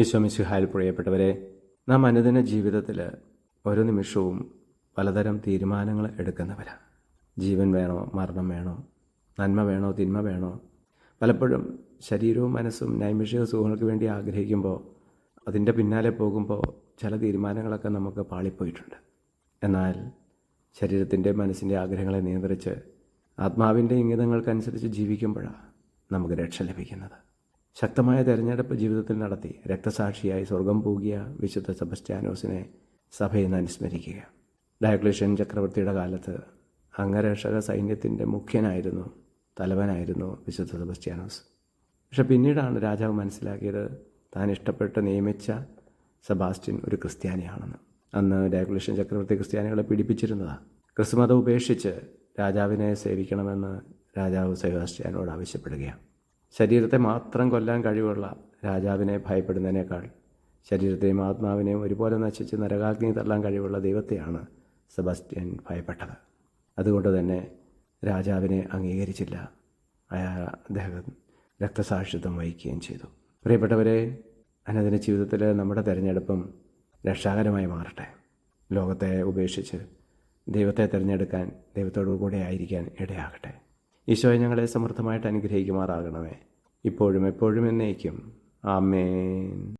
ഈശോമിശിഹായിൽ പ്രിയപ്പെട്ടവരെ നാം അനുദിന ജീവിതത്തിൽ ഓരോ നിമിഷവും പലതരം തീരുമാനങ്ങൾ എടുക്കുന്നവരാണ് ജീവൻ വേണോ മരണം വേണോ നന്മ വേണോ തിന്മ വേണോ? പലപ്പോഴും ശരീരവും മനസ്സും നൈമിഷിക സുഖങ്ങൾക്ക് വേണ്ടി ആഗ്രഹിക്കുമ്പോൾ അതിന്റെ പിന്നാലെ പോകുമ്പോൾ ചില തീരുമാനങ്ങളൊക്കെ നമുക്ക് പാളിപ്പോയിട്ടുണ്ട്. എന്നാൽ ശരീരത്തിന്റെ മനസ്സിന്റെ ആഗ്രഹങ്ങളെ നിയന്ത്രിച്ച് ആത്മാവിന്റെ ഇംഗിതങ്ങൾക്കനുസരിച്ച് ജീവിക്കുമ്പോഴാണ് നമുക്ക് രക്ഷ ലഭിക്കുന്നത്. ശക്തമായ തെരഞ്ഞെടുപ്പ് ജീവിതത്തിൽ നടത്തി രക്തസാക്ഷിയായി സ്വർഗം പൂകിയ വിശുദ്ധ സെബസ്റ്റ്യാനോസിനെ നിന്ന് അനുസ്മരിക്കുക. ഡയക്ലേഷ്യൻ ചക്രവർത്തിയുടെ കാലത്ത് അംഗരക്ഷക സൈന്യത്തിന്റെ മുഖ്യനായിരുന്നു തലവനായിരുന്നു വിശുദ്ധ സെബസ്റ്റ്യാനോസ് പക്ഷെ പിന്നീടാണ് രാജാവ് മനസ്സിലാക്കിയത് താൻ ഇഷ്ടപ്പെട്ട് നിയമിച്ച സെബാസ്റ്റ്യൻ ഒരു ക്രിസ്ത്യാനിയാണെന്ന്. അന്ന് ഡയക്ലേഷ്യൻ ചക്രവർത്തി ക്രിസ്ത്യാനികളെ പീഡിപ്പിച്ചിരുന്നതാണ് ക്രിസ്തുമതം ഉപേക്ഷിച്ച് രാജാവിനെ സേവിക്കണമെന്ന് രാജാവ് സെബാസ്റ്റ്യാനോട് ആവശ്യപ്പെടുകയാണ്. ശരീരത്തെ മാത്രം കൊല്ലാൻ കഴിവുള്ള രാജാവിനെ ഭയപ്പെടുന്നതിനേക്കാൾ ശരീരത്തെയും ആത്മാവിനെയും ഒരുപോലെ നശിച്ച് നരകാഗ്നി തള്ളാൻ കഴിവുള്ള ദൈവത്തെയാണ് സെബാസ്റ്റ്യൻ ഭയപ്പെട്ടത്. അതുകൊണ്ട് തന്നെ രാജാവിനെ അംഗീകരിച്ചില്ല. അയാൾ അദ്ദേഹം രക്തസാക്ഷിത്വം വഹിക്കുകയും ചെയ്തു. പ്രിയപ്പെട്ടവരെ അനദിന ജീവിതത്തിൽ നമ്മുടെ തിരഞ്ഞെടുപ്പും രക്ഷാകരമായി മാറട്ടെ. ലോകത്തെ ഉപേക്ഷിച്ച് ദൈവത്തെ തിരഞ്ഞെടുക്കാൻ ദൈവത്തോടു കൂടെ ആയിരിക്കാൻ ഇടയാകട്ടെ. ഈശോയെ ഞങ്ങളെ സമൃദ്ധമായിട്ട് അനുഗ്രഹിക്കുമാറാകണമേ. ഇപ്പോഴും എപ്പോഴും എന്നേക്കും. ആമേൻ.